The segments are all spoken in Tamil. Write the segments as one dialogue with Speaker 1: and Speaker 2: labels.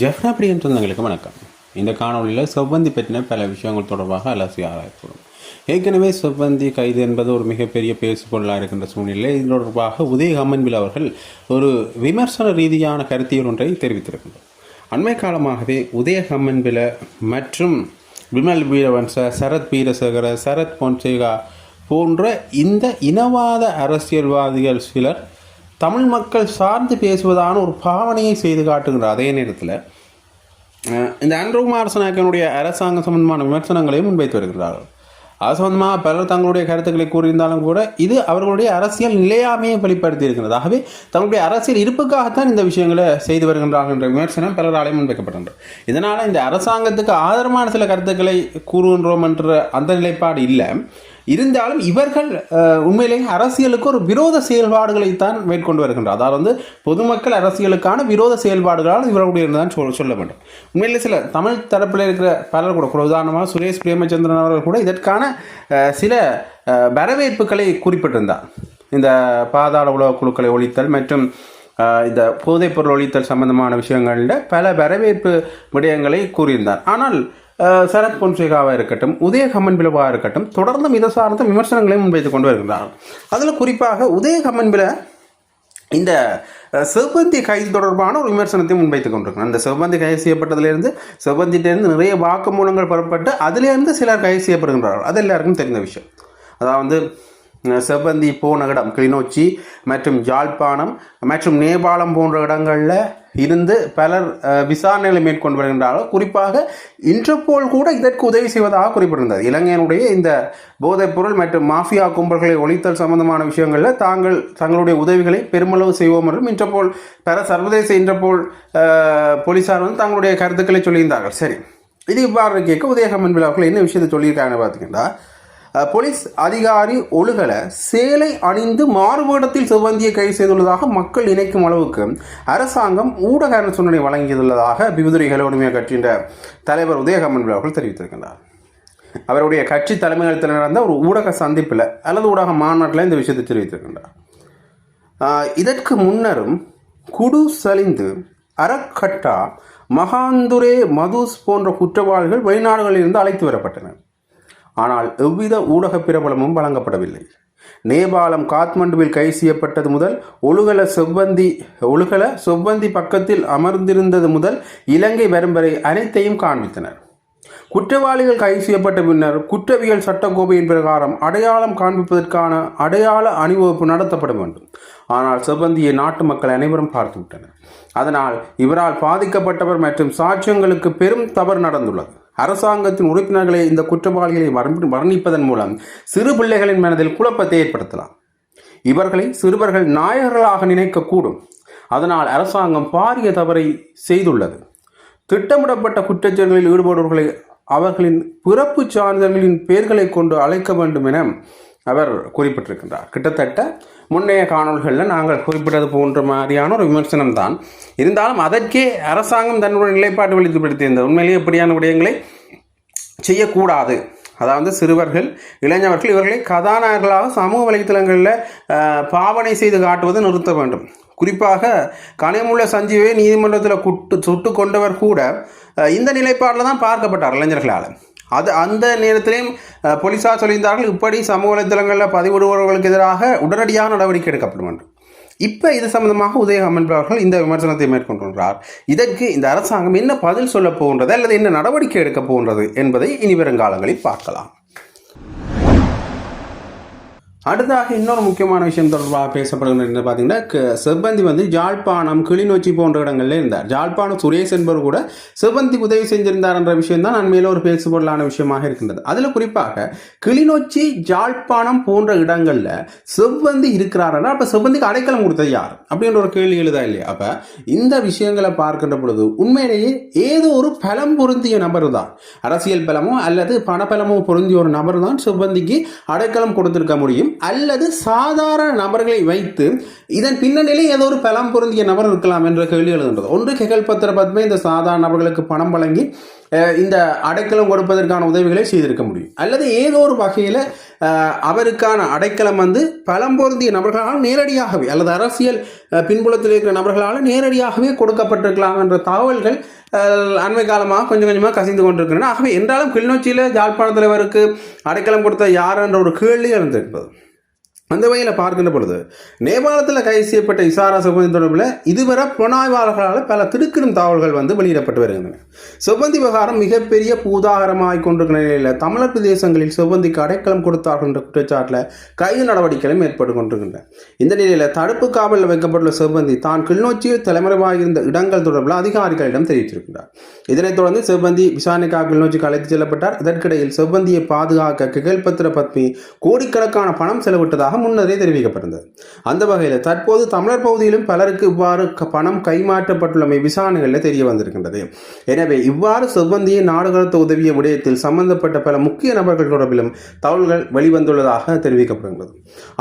Speaker 1: ஜெஃப்ரா பிரியன் சொந்தங்களுக்கு வணக்கம். இந்த காணொளியில் செவ்வந்தி பற்றின பல விஷயங்கள் தொடர்பாக அலசி ஆராயப்படும் ஏற்கனவே செவ்வந்தி கைது என்பது ஒரு மிகப்பெரிய பேசுபொருளாக இருக்கின்ற சூழ்நிலை இது தொடர்பாக உதய அம்மன்பில் அவர்கள் ஒரு விமர்சன ரீதியான கருத்தியல் ஒன்றை தெரிவித்திருக்கின்றனர் அண்மை காலமாகவே உதய அம்மன்பில மற்றும் விமல் வீரவன்ச சரத் வீரசேகர சரத் பொன்சேகா போன்ற இந்த இனவாத அரசியல்வாதிகள் சிலர் தமிழ் மக்கள் சார்ந்து பேசுவதான ஒரு பாவனையை செய்து காட்டுகின்ற அதே நேரத்தில் இந்த அன்ருகுமார் மார்சனாக்கனுடைய அரசாங்கம் சம்பந்தமான விமர்சனங்களையும் முன்வைத்து வருகிறார்கள் அது சம்பந்தமாக பலர் தங்களுடைய கருத்துக்களை கூறியிருந்தாலும் கூட இது அவர்களுடைய அரசியல் நிலையாமையை வெளிப்படுத்தி இருக்கிறது ஆகவே தங்களுடைய அரசியல் இருப்புக்காகத்தான் இந்த விஷயங்களை செய்து வருகின்றார்கள் என்ற விமர்சனம் பலராலையும் முன்வைக்கப்பட்டது இதனால் இந்த அரசாங்கத்துக்கு ஆதரவான சில கருத்துக்களை கூறுகின்றோம் என்ற அந்த நிலைப்பாடு இல்லை. இருந்தாலும் இவர்கள் உண்மையிலேயே அரசியலுக்கு ஒரு விரோத செயல்பாடுகளை தான் மேற்கொண்டு வருகின்றார். அதாவது வந்து பொதுமக்கள் அரசியலுக்கான விரோத செயல்பாடுகளால் இவர்களுடைய தான் சொல் சொல்ல வேண்டும். உண்மையிலே சில தமிழ் தரப்பில் இருக்கிற பலர் கூட கூட உதாரணமாக சுரேஷ் பிரேமச்சந்திரன் அவர்கள் கூட இதற்கான சில வரவேற்புகளை குறிப்பிட்டிருந்தார். இந்த பாதாள உலக குழுக்களை ஒழித்தல் மற்றும் இந்த போதைப்பொருள் ஒழித்தல் சம்பந்தமான விஷயங்களில் பல வரவேற்பு விடயங்களை கூறியிருந்தார். ஆனால் சரத் பொன்சேகாவாக இருக்கட்டும் உதய கம்மன் பிளவாக இருக்கட்டும் தொடர்ந்தும் இது சார்ந்த விமர்சனங்களை முன்வைத்து கொண்டு வருகிறார்கள் அதில் குறிப்பாக உதயகமன் பில இந்த செவ்வந்தி கைது தொடர்பான ஒரு விமர்சனத்தையும் முன்வைத்துக் கொண்டிருக்கிறார். அந்த செவ்வந்தி கைது செய்யப்பட்டதிலிருந்து செவ்வந்திட்டேருந்து நிறைய வாக்குமூலங்கள் பெறப்பட்டு அதிலிருந்து சிலர் கைது செய்யப்படுகின்றார்கள். அது எல்லாருக்கும் தெரிந்த விஷயம். அதாவது செவ்வந்தி போன இடம் கிளிநொச்சி மற்றும் யாழ்ப்பாணம் மற்றும் நேபாளம் போன்ற இடங்களில் இருந்து பலர் விசாரணைகளை மேற்கொண்டு வருகின்றார்கள். குறிப்பாக இன்டர்போல் கூட இதற்கு உதவி செய்வதாக குறிப்பிட்டிருந்தது. இலங்கையினுடைய இந்த போதைப்பொருள் மற்றும் மாஃபியா கும்பல்களை ஒழித்தல் சம்பந்தமான விஷயங்களில் தாங்கள் தங்களுடைய உதவிகளை பெருமளவு செய்வோம் என்றும் இன்டர்போல் பல சர்வதேச இன்டர்போல் போலீஸார் போலீசார் வந்து தங்களுடைய கருத்துக்களை சொல்லியிருந்தார்கள். சரி. இது இவ்வாறு கேட்க உதயகம்மன் விழாக்கள் என்ன விஷயத்தை சொல்லியிருக்காங்கன்னு பார்த்தீங்கன்னா போலீஸ் அதிகாரி ஒழுகல சேலை அணிந்து மாறுவேடத்தில் சிவந்தியை கைது செய்துள்ளதாக மக்கள் நினைக்கும் அளவுக்கு அரசாங்கம் ஊடக அரசுடனை வழங்கியுள்ளதாக விபதுரை உரிமை கட்சியின் தலைவர் உதயகமன் அவர்கள் தெரிவித்திருக்கின்றார். அவருடைய கட்சி தலைமையகத்தில் நடந்த ஒரு ஊடக சந்திப்பில் அல்லது ஊடக மாநாட்டில் இந்த விஷயத்தை தெரிவித்திருக்கின்றார். இதற்கு முன்னரும் குடு சலிந்து அறக்கட்டா மகாந்துரே மதுஸ் போன்ற குற்றவாளிகள் வெளிநாடுகளில் இருந்து அழைத்து வரப்பட்டனர். ஆனால் எவ்வித ஊடக பிரபலமும் வழங்கப்படவில்லை. நேபாளம் காத்மண்டுவில் கை செய்யப்பட்டது முதல் ஒழுகல செவ்வந்தி ஒழுகல செவ்வந்தி பக்கத்தில் அமர்ந்திருந்தது முதல் இலங்கை வரும் வரை அனைத்தையும் காண்பித்தனர். குற்றவாளிகள் கைது செய்யப்பட்ட பின்னர் குற்றவியல் சட்டக்கோவையின் பிரகாரம் அடையாளம் காண்பிப்பதற்கான அடையாள அணிவகுப்பு நடத்தப்பட வேண்டும். ஆனால் செவ்வந்தியை நாட்டு மக்கள் அனைவரும் பார்த்துவிட்டனர். அதனால் இவரால் பாதிக்கப்பட்டவர் மற்றும் சாட்சியங்களுக்கு பெரும் தவறு நடந்துள்ளது. அரசாங்கத்தின் உறுப்பினர்களை இந்த குற்றவாளிகளை வர்ணி- வர்ணிப்பதன் மூலம் சிறு பிள்ளைகளின் மனதில் குழப்பத்தை ஏற்படுத்தலாம். இவர்களை சிறுவர்கள் நாயகர்களாக நினைக்கக்கூடும். அதனால் அரசாங்கம் பாரிய தவறை செய்துள்ளது. திட்டமிடப்பட்ட குற்றச்செயல்களில் ஈடுபடுபவர்களை அவர்களின் பிறப்பு சான்றிதழ்களின் பெயர்களை கொண்டு அழைக்க வேண்டும் என அவர் குறிப்பிட்டிருக்கின்றார். கிட்டத்தட்ட முன்னைய காணொல்களில் நாங்கள் குறிப்பிட்டது போன்ற மாதிரியான ஒரு விமர்சனம் தான் இருந்தாலும் அதற்கே அரசாங்கம் தன்னுடைய நிலைப்பாடு வெளிப்படுத்தியிருந்தது உண்மையிலேயே இப்படியான விடயங்களை செய்யக்கூடாது. அதாவது சிறுவர்கள் இளைஞர்கள் இவர்களை கதாநாயகர்களாக சமூக வலைத்தளங்களில் பாவனை செய்து காட்டுவது நிறுத்த வேண்டும். குறிப்பாக கனிமுள்ள சஞ்சீவை நீதிமன்றத்தில் குட்டு சுட்டு கொண்டவர் கூட இந்த நிலைப்பாடில் தான் பார்க்கப்பட்டார் இளைஞர்களால். அது அந்த நேரத்திலையும் போலீஸார் போலீசார் சொல்லியிருந்தார்கள் இப்படி சமூக வலைத்தளங்களில் பதிவிடுபவர்களுக்கு எதிராக உடனடியாக நடவடிக்கை எடுக்கப்படும் என்று. இப்போ இது சம்பந்தமாக உதய அவர்கள் இந்த விமர்சனத்தை மேற்கொண்டுள்ளார். இதற்கு இந்த அரசாங்கம் என்ன பதில் சொல்லப் போகின்றது அல்லது என்ன நடவடிக்கை எடுக்கப் போகின்றது என்பதை இனி வருங்காலங்களில் பார்க்கலாம். அடுத்தாக இன்னொரு முக்கியமான விஷயம் தொடர்பாக பேசப்படுகிறது பார்த்தீங்கன்னா க- செவ்வந்தி வந்து ஜாழ்ப்பாணம் கிளிநொச்சி போன்ற இடங்களில் இருந்தார். ஜாழ்ப்பாணம் சுரேஷ் என்பவர் கூட செவ்வந்தி உதவி செஞ்சிருந்தார் என்ற விஷயம் தான் மேலே ஒரு பேசுபொருளான விஷயமாக இருக்கின்றது. அதில் குறிப்பாக கிளிநொச்சி ஜாழ்ப்பாணம் போன்ற இடங்களில் செவ்வந்தி இருக்கிறாரா? அப்போ செவ்வந்திக்கு அடைக்கலம் கொடுத்தது யார்? அப்படின்ற ஒரு கேள்வி எழுதா இல்லையா? அப்போ இந்த விஷயங்களை பார்க்கின்ற பொழுது உண்மையிலேயே ஏதோ ஒரு பலம் பொருந்திய நபர் தான். அரசியல் பலமோ அல்லது பணபலமோ பொருந்திய ஒரு நபர் தான் செவ்வந்திக்கு அடைக்கலம் கொடுத்திருக்க முடியும். அல்லது சாதாரண நபர்களை வைத்து இதன் பின்னணியிலே ஏதோ ஒரு பலம் பொருந்திய நபர் இருக்கலாம் என்ற கேள்வி எழுதுகின்றது. ஒன்று கெகல் பத்திர பத்மே இந்த சாதாரண நபர்களுக்கு பணம் வழங்கி இந்த அடைக்கலம் கொடுப்பதற்கான உதவிகளை செய்திருக்க முடியும். அல்லது ஏதோ ஒரு வகையில் அவருக்கான அடைக்கலம் வந்து பலம் பொருந்திய நபர்களால் நேரடியாகவே அல்லது அரசியல் பின்புலத்தில் இருக்கிற நபர்களால் நேரடியாகவே கொடுக்கப்பட்டிருக்கலாம் என்ற தகவல்கள் அண்மை காலமாக கொஞ்சம் கொஞ்சமாக கசிந்து கொண்டிருக்கின்றன. ஆகவே என்றாலும் கிளிநொச்சியில் ஜாழ்ப்பாண தலைவருக்கு அடைக்கலம் கொடுத்த யார் என்ற ஒரு கேள்வி இருந்திருக்கிறது அந்த வகையில் பார்க்கின்ற பொழுது நேபாளத்தில் கைது செய்யப்பட்ட இசாரா சுகந்தி தொடர்பில் இதுவரை புலனாய்வாளர்களால் பல திடுக்கிடும் தகவல்கள் வந்து வெளியிடப்பட்டு வருகின்றன. சிவந்தி விவகாரம் மிகப்பெரிய பூதாகரமாக கொண்டிருக்கிற நிலையில் தமிழர் பிரதேசங்களில் சிவந்திக்கு அடைக்கலம் கொடுத்தார்கள் என்ற குற்றச்சாட்டில் கைது நடவடிக்கைகளும் ஏற்பட்டு கொண்டிருக்கின்றன. இந்த நிலையில் தடுப்பு காவலில் வைக்கப்பட்டுள்ள சிவந்தி தான் கிளிநொச்சியில் தலைமறைவாகியிருந்த இடங்கள் தொடர்பில் அதிகாரிகளிடம் தெரிவித்திருக்கிறார் இதனைத் தொடர்ந்து சிவந்தி விசாரணைக்காக கிளிநொச்சிக்கு அழைத்துச் செல்லப்பட்டார். இதற்கிடையில் சிவந்தியை பாதுகாக்க கிகழ்பத்திர பத்மி கோடிக்கணக்கான பணம் செலவிட்டதாக முன்னரே தெரிவிக்கப்பட்டிருந்தது. அந்த வகையில் தற்போது தமிழர் பகுதியிலும் பலருக்கு இவ்வாறு பணம் கைமாற்றப்பட்டுள்ளமை விசாரணைகளில் தெரிய வந்திருக்கின்றது. எனவே இவ்வாறு செவ்வந்திய நாடுகளுக்கு உதவிய விடயத்தில் சம்பந்தப்பட்ட பல முக்கிய நபர்கள் தொடர்பிலும் தகவல்கள் வெளிவந்துள்ளதாக தெரிவிக்கப்படுகிறது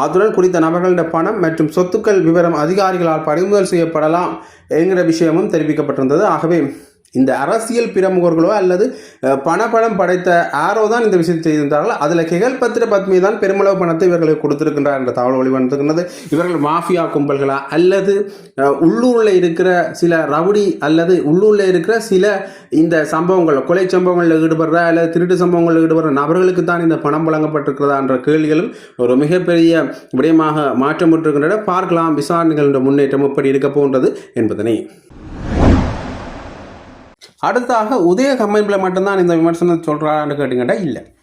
Speaker 1: அத்துடன் குறித்த நபர்களின் பணம் மற்றும் சொத்துக்கள் விவரம் அதிகாரிகளால் பறிமுதல் செய்யப்படலாம் என்கிற விஷயமும் தெரிவிக்கப்பட்டிருந்தது. ஆகவே இந்த அரசியல் பிரமுகர்களோ அல்லது அஹ், பணபலம் படைத்த ஆரோ தான் இந்த விஷயத்தை செய்திருந்தார்கள் அதில் கெகல் பத்திர பத்மி தான் பெருமளவு பணத்தை இவர்களுக்கு கொடுத்திருக்கின்றார் என்ற தகவல் வெளிவந்திருக்கின்றது. இவர்கள் மாஃபியா கும்பல்களா அல்லது உள்ளூரில் இருக்கிற சில ரவுடி அல்லது உள்ளூரில் இருக்கிற சில இந்த சம்பவங்கள் கொலை சம்பவங்களில் ஈடுபடுற அல்லது திருட்டு சம்பவங்களில் ஈடுபடுற நபர்களுக்கு தான் இந்த பணம் வழங்கப்பட்டிருக்கிறதா என்ற கேள்விகளும் ஒரு மிகப்பெரிய விடயமாக மாற்றப்பட்டிருக்கின்றன பார்க்கலாம் விசாரணைகளின் முன்னேற்றம் எப்படி இருக்க போன்றது என்பதனை. அடுத்தாக உதய கம்பெனியில் மட்டும்தான் இந்த விமர்சனம் சொல்கிறான்னு கேட்டுக்கிட்டா இல்லை.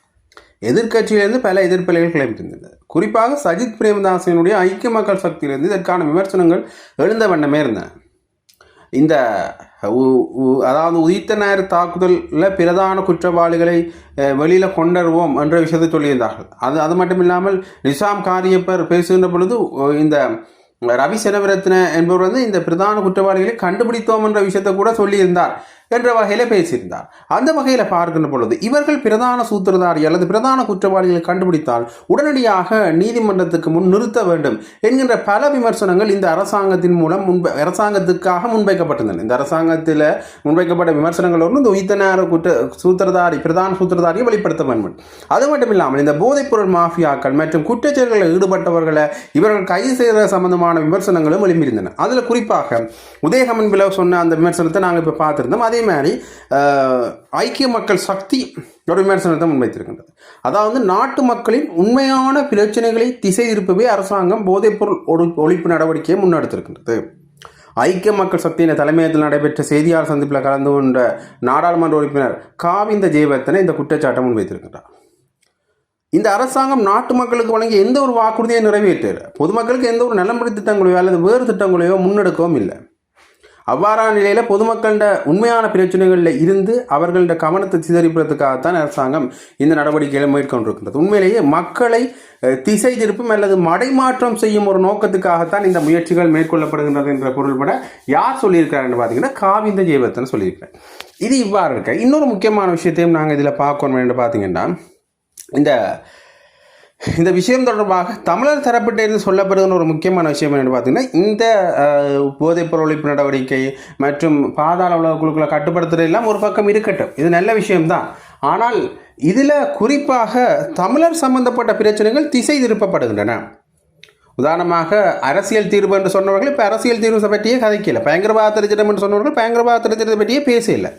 Speaker 1: எதிர்க்கட்சியிலிருந்து பல எதிர்ப்பலைகள் கிளம்பியிருந்தது. குறிப்பாக சஜித் பிரேமதாசனுடைய ஐக்கிய மக்கள் சக்தியிலிருந்து இதற்கான விமர்சனங்கள் எழுந்த வண்ணமே இருந்தன. இந்த உ- உ- அதாவது உதித்த நேர தாக்குதலில் பிரதான குற்றவாளிகளை வெளியில் கொண்டருவோம் என்ற விஷயத்தை சொல்லியிருந்தார்கள். அது அது மட்டும் இல்லாமல் நிசாம் காரியப்பர் பேசுகின்ற பொழுது இந்த ரவி செனவரத்ன என்பவர் வந்து இந்த பிரதான குற்றவாளிகளை கண்டுபிடித்தோம் என்ற விஷயத்தை கூட சொல்லியிருந்தார். என்ற வகையில் பேசியிருந்தார். அந்த வகையில் பார்க்கின்ற பொழுது இவர்கள் பிரதான சூத்திரதாரி அல்லது பிரதான குற்றவாளிகளை கண்டுபிடித்தால் உடனடியாக நீதிமன்றத்துக்கு முன் நிறுத்த வேண்டும் என்கின்ற பல விமர்சனங்கள் இந்த அரசாங்கத்தின் மூலம் முன்ப அரசாங்கத்துக்காக முன்வைக்கப்பட்டிருந்தன. இந்த அரசாங்கத்தில் முன்வைக்கப்பட்ட விமர்சனங்கள் ஒன்று இந்த உயிர்த்த குற்ற சூத்திரதாரி பிரதான சூத்திரதாரியை வெளிப்படுத்த வேண்டும். அது மட்டும் இல்லாமல் இந்த போதைப்பொருள் மாஃபியாக்கள் மற்றும் குற்றச்செயல்களில் ஈடுபட்டவர்களை இவர்கள் கைது செய்த சம்பந்தமான விமர்சனங்களும் எழுப்பியிருந்தன அதில் குறிப்பாக உதயகமன் பிளவு சொன்ன அந்த விமர்சனத்தை நாங்கள் இப்போ பார்த்துருந்தோம். அதே மாதிரி ஐக்கிய மக்கள் சக்தி ஒரு விமர்சனத்தை முன்வைத்திருக்கின்றது. அதாவது நாட்டு மக்களின் உண்மையான பிரச்சனைகளை திசை திருப்பவே அரசாங்கம் போதைப்பொருள் ஒழி- ஒழிப்பு நடவடிக்கையை முன்னெடுத்திருக்கின்றது. ஐக்கிய மக்கள் சக்தியின் தலைமையகத்தில் நடைபெற்ற செய்தியாளர் சந்திப்பில் கலந்து கொண்ட நாடாளுமன்ற உறுப்பினர் காவிந்த ஜெயவர்த்தனை இந்த குற்றச்சாட்டை முன்வைத்திருக்கிறார் இந்த அரசாங்கம் நாட்டு மக்களுக்கு வழங்கிய எந்த ஒரு வாக்குறுதியை நிறைவேற்றல. பொதுமக்களுக்கு எந்த ஒரு நலம்படி திட்டங்களையோ அல்லது வேறு திட்டங்களையோ முன்னெடுக்கவும் இல்லை. அவ்வாறான நிலையில் பொதுமக்களோட உண்மையான பிரச்சனைகளில் இருந்து அவர்களோட கவனத்தை சிதறிப்பதற்காகத்தான் அரசாங்கம் இந்த நடவடிக்கைகளை மேற்கொண்டிருக்கின்றது. உண்மையிலேயே மக்களை திசை திருப்பும் அல்லது மடைமாற்றம் செய்யும் ஒரு நோக்கத்துக்காகத்தான் இந்த முயற்சிகள் மேற்கொள்ளப்படுகின்றது என்ற பொருள்பட யார் சொல்லியிருக்கிறாருன்னு பார்த்தீங்கன்னா காவிந்த ஜெயவர்த்தன் சொல்லியிருக்கிறார். இது இவ்வாறு இருக்க. இன்னொரு முக்கியமான விஷயத்தையும் நாங்கள் இதில் பார்க்கணும் என்று பார்த்தீங்கன்னா இந்த இந்த விஷயம் தொடர்பாக தமிழர் தரப்பிட்டிருந்து சொல்லப்படுகிற ஒரு முக்கியமான விஷயம் என்னென்னு பார்த்தீங்கன்னா இந்த அஹ், போதைப்பொருள் ஒழிப்பு நடவடிக்கை மற்றும் பாதாள உலக குழுக்களை கட்டுப்படுத்துறது எல்லாம் ஒரு பக்கம் இருக்கட்டும். இது நல்ல விஷயம்தான். ஆனால் இதில் குறிப்பாக தமிழர் சம்பந்தப்பட்ட பிரச்சனைகள் திசை திருப்பப்படுகின்றன. உதாரணமாக அரசியல் தீர்வு என்று சொன்னவர்கள் இப்போ அரசியல் தீர்வு பற்றியே கதைக்கல. பயங்கரவாத திருச்சிடம் என்று சொன்னவர்கள் பயங்கரவாத திருச்சிடத்தை பற்றியே பேசல.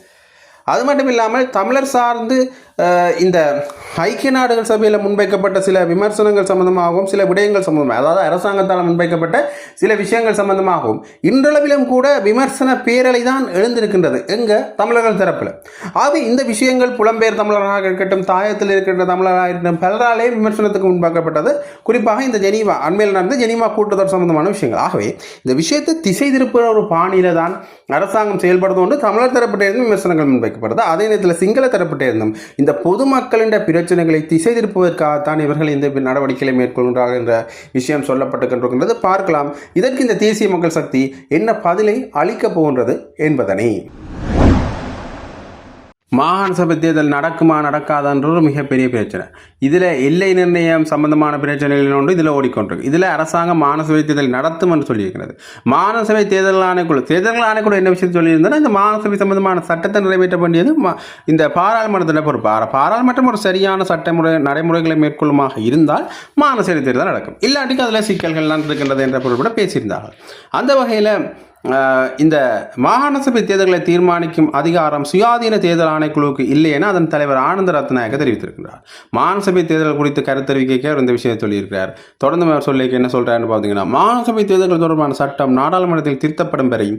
Speaker 1: அது மட்டும் இல்லாமல் தமிழர் சார்ந்து இந்த ஐக்கிய நாடுகள் சபையில் முன்வைக்கப்பட்ட சில விமர்சனங்கள் சம்பந்தமாகவும் சில விடயங்கள் சம்பந்தமாக அதாவது அரசாங்கத்தால் முன்வைக்கப்பட்ட சில விஷயங்கள் சம்பந்தமாகவும் இன்றளவிலும் கூட விமர்சன பேரலை தான் எழுந்திருக்கின்றது எங்கள் தமிழர்கள் தரப்பில். ஆகவே இந்த விஷயங்கள் புலம்பெயர் தமிழராக இருக்கட்டும் தாயத்தில் இருக்கின்ற தமிழராக இருக்கட்டும் பலராலே விமர்சனத்துக்கு முன்பாக்கப்பட்டது. குறிப்பாக இந்த ஜெனீவா அண்மையில் நடந்த ஜெனீவா கூட்டுதல் சம்பந்தமான விஷயங்கள். ஆகவே இந்த விஷயத்தை திசை திருப்புற ஒரு பாணியில தான் அரசாங்கம் செயல்படுவது ஒன்று தமிழர் தரப்பிட்டிருந்தும் விமர்சனங்கள் முன்வைக்கப்படுது. அதே நேரத்தில் சிங்கள தரப்பிட்டிருந்தும் இந்த பொதுமக்களின் பிரச்சனைகளை திசை திருப்புவதற்காகத்தான் இவர்கள் இந்த நடவடிக்கைகளை மேற்கொள்கிறார்கள் என்ற விஷயம் சொல்லப்பட்டுகின்றது பார்க்கலாம் இதற்கு இந்த தேசிய மக்கள் சக்தி என்ன பதிலை அளிக்கப் போகின்றது என்பதனை. மாகாண சபை தேர்தல் நடக்குமா நடக்காதான்ற ஒரு மிகப்பெரிய பிரச்சனை. இதில் எல்லை நிர்ணயம் சம்பந்தமான பிரச்சனைகள் ஒன்று இதில் ஓடிக்கொண்டிருக்கு. இதில் அரசாங்கம் மாநசபை தேர்தல் நடத்தும் என்று சொல்லியிருக்கிறது. மாநசபை தேர்தல் ஆணைக்குழு தேர்தல் ஆணைக்குழு என்ன விஷயம் சொல்லியிருந்தா இந்த மாநசபை சம்பந்தமான சட்டத்தை நிறைவேற்ற வேண்டியது இந்த பாராளுமன்றத்தில் பொறுப்பு. பாராளுமன்றம் ஒரு சரியான சட்டமுறை நடைமுறைகளை மேற்கொள்ளுமாக இருந்தால் மாநசபை தேர்தல் நடக்கும். இல்லாட்டிக்கு அதில் சிக்கல்கள்லாம் இருக்கின்றது என்ற பொருள் கூட பேசியிருந்தார்கள். அந்த வகையில் இந்த மாகாண சபை தேர்தல்களை தீர்மானிக்கும் அதிகாரம் சுயாதீன தேர்தல் ஆணைக்குழுவுக்கு இல்லை என அதன் தலைவர் ஆனந்த ரத்நாயக்க தெரிவித்திருக்கிறார் மாகாண சபை தேர்தல் குறித்து கருத்து தெரிவிக்க அவர் இந்த விஷயத்தை சொல்லியிருக்கிறார். தொடர்ந்து அவர் சொல்லிக்க என்ன சொல்கிறாருன்னு பார்த்தீங்கன்னா மாகாண சபை தேர்தல்கள் தொடர்பான சட்டம் நாடாளுமன்றத்தில் திருத்தப்படும் வரை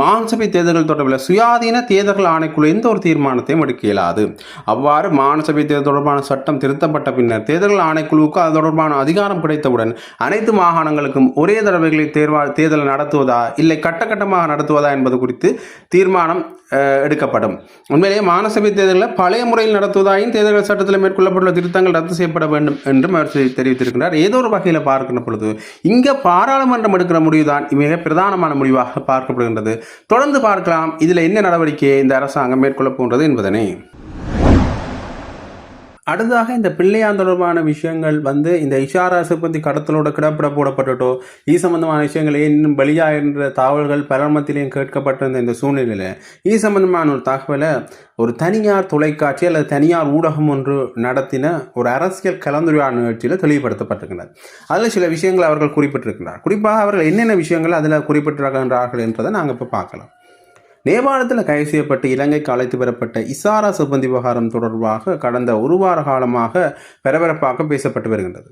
Speaker 1: மாகாண சபை தேர்தல்கள் தொடர்பில் சுயாதீன தேர்தல் ஆணைக்குழு எந்த ஒரு தீர்மானத்தையும் எடுக்க இயலாது. அவ்வாறு மாகாண சபை தேர்தல் தொடர்பான சட்டம் திருத்தப்பட்ட பின்னர் தேர்தல் ஆணைக்குழுவுக்கு அது தொடர்பான அதிகாரம் கிடைத்தவுடன் அனைத்து மாகாணங்களுக்கும் ஒரே தடவைகளில் தேர்வா தேர்தல் நடத்துவதா இல்லை கட்ட கட்டகட்டமாக நடத்துவதா என்பது குறித்து தீர்மானம் எடுக்கப்படும். உண்மையிலேயே மாநசபை தேர்தலில் பழைய முறையில் நடத்துவதாயும் தேர்தல் சட்டத்தில் மேற்கொள்ளப்பட்டுள்ள திருத்தங்கள் ரத்து செய்யப்பட வேண்டும் என்றும் அவர் தெரிவித்திருக்கிறார். ஏதோ ஒரு வகையில் பார்க்கின்ற பொழுது இங்கே பாராளுமன்றம் எடுக்கிற முடிவுதான் மிக பிரதானமான முடிவாக பார்க்கப்படுகின்றது. தொடர்ந்து பார்க்கலாம். இதில் என்ன நடவடிக்கையை இந்த அரசாங்கம் மேற்கொள்ளப் போன்றது என்பதனை. அடுத்ததாக இந்த பிள்ளையான் தொடர்பான விஷயங்கள் வந்து இந்த இஷாரா சிப்பந்தி கடத்தலோட கிடப்பிட போடப்பட்டுட்டோ இது சம்பந்தமான விஷயங்கள் இன்னும் வெளியா என்ற தகவல்கள் பலமத்திலையும் கேட்கப்பட்டிருந்த இந்த சூழ்நிலையில் இது சம்பந்தமான ஒரு தகவலை ஒரு தனியார் தொலைக்காட்சி அல்லது தனியார் ஊடகம் ஒன்று நடத்தின ஒரு அரசியல் கலந்துரையாடல் நிகழ்ச்சியில் தெளிவுபடுத்தப்பட்டிருக்கிறது. அதில் சில விஷயங்களை அவர்கள் குறிப்பிட்டிருக்கிறார். குறிப்பாக அவர்கள் என்னென்ன விஷயங்கள் அதில் குறிப்பிட்டிருக்கின்றார்கள் என்பதை நாங்கள் இப்போ பார்க்கலாம். நேபாளத்தில் கைது செய்யப்பட்டு இலங்கைக்கு அழைத்து வரப்பட்ட இசாரா சிப்பந்தி விவகாரம் தொடர்பாக கடந்த ஒரு வார காலமாக பரபரப்பாக பேசப்பட்டு வருகின்றது.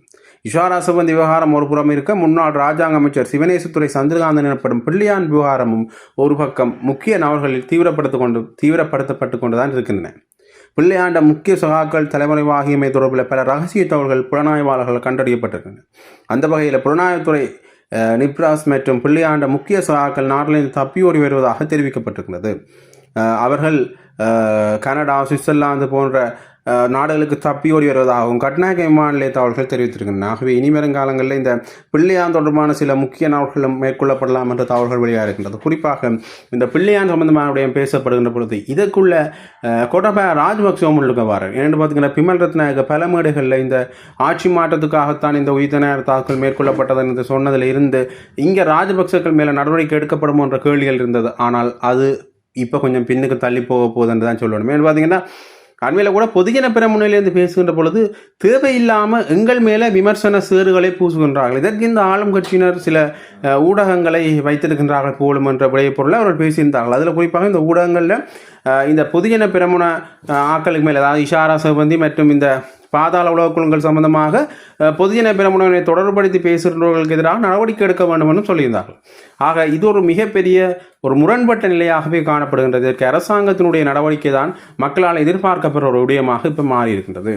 Speaker 1: இஷாரா சிப்பந்தி விவகாரம் ஒரு புறம் இருக்க முன்னாள் ராஜாங்க அமைச்சர் சிவனேசத்துறை சந்திரகாந்தன் எனப்படும் பிள்ளையான் விவகாரமும் ஒரு பக்கம் முக்கிய நபர்களில் தீவிரப்படுத்த கொண்டு தீவிரப்படுத்தப்பட்டு கொண்டுதான் இருக்கின்றன. பிள்ளையாண்ட முக்கிய சகாக்கள் தலைமறைவாகியமை தொடர்பில் பல ரகசிய தகவல்கள் புலனாய்வாளர்கள் கண்டறியப்பட்டிருக்கின்றன. அந்த வகையில் புலனாய்வுத்துறை நிப்ராஸ் மற்றும் பிள்ளையாண்ட முக்கிய சகாக்கள் நாட்டிலிருந்து தப்பியோடி வருவதாக தெரிவிக்கப்பட்டிருக்கிறது. அவர்கள் கனடா சுவிட்சர்லாந்து போன்ற நாடுகளுக்கு நாடுகளுக்கு தப்பியோடி வருவதாகவும் கட்நாயக விமான நிலைய தகவல்கள் தெரிவித்திருக்கின்றன. ஆகவே இனி வருங்காலங்களில் இந்த பிள்ளையான் தொடர்பான சில முக்கிய நாட்களும் மேற்கொள்ளப்படலாம் என்ற தகவல்கள் வெளியாக இருக்கின்றது. குறிப்பாக இந்த பிள்ளையான் சம்பந்தமான விடயம் பேசப்படுகின்ற பொழுது இதற்குள்ள அஹ், கோட்டபாய ராஜபக்சவும் உள்ளுக்க வாரர் ஏன்னு பார்த்தீங்கன்னா பிமல் ரத்நாயக பல மேடைகளில் இந்த ஆட்சி மாற்றத்துக்காகத்தான் இந்த உயிர்த்தனையார் தாக்குதல் மேற்கொள்ளப்பட்டது என்று சொன்னதில் இருந்து இங்கே ராஜபக்சக்கள் மேலே நடவடிக்கை எடுக்கப்படுமோ என்ற கேள்விகள் இருந்தது. ஆனால் அது இப்போ கொஞ்சம் பின்னுக்கு தள்ளி போக போகுதுன்னு தான் சொல்லணும். ஏன்னு பார்த்தீங்கன்னா அண்மையில் கூட பொதுஜன பெருமுனையிலிருந்து பேசுகின்ற பொழுது தேவையில்லாமல் எங்கள் மேலே விமர்சன சேறுகளை பூசுகின்றார்கள். இதற்கு இந்த ஆளும் கட்சியினர் சில ஊடகங்களை வைத்திருக்கின்றார்கள் போலும் என்ற விடைய பொருளை அவர்கள் பேசியிருந்தார்கள். அதில் குறிப்பாக இந்த ஊடகங்களில் இந்த பொதுஜன பிரமுன ஆக்களுக்கு மேலே அதாவது இஷாரா சிவந்தி மற்றும் இந்த பாதாள உலகக்குழுங்கள் சம்பந்தமாக பொதுஜன பிரமுனனை தொடர்படுத்தி பேசுகின்றவர்களுக்கு எதிராக நடவடிக்கை எடுக்க வேண்டும் என்றும் சொல்லியிருந்தார்கள். ஆக இது ஒரு மிகப்பெரிய ஒரு முரண்பட்ட நிலையாகவே காணப்படுகின்றது. இதற்கு அரசாங்கத்தினுடைய நடவடிக்கை தான் மக்களால் எதிர்பார்க்கப்படுற ஒரு விடயமாக இப்போ மாறி இருக்கின்றது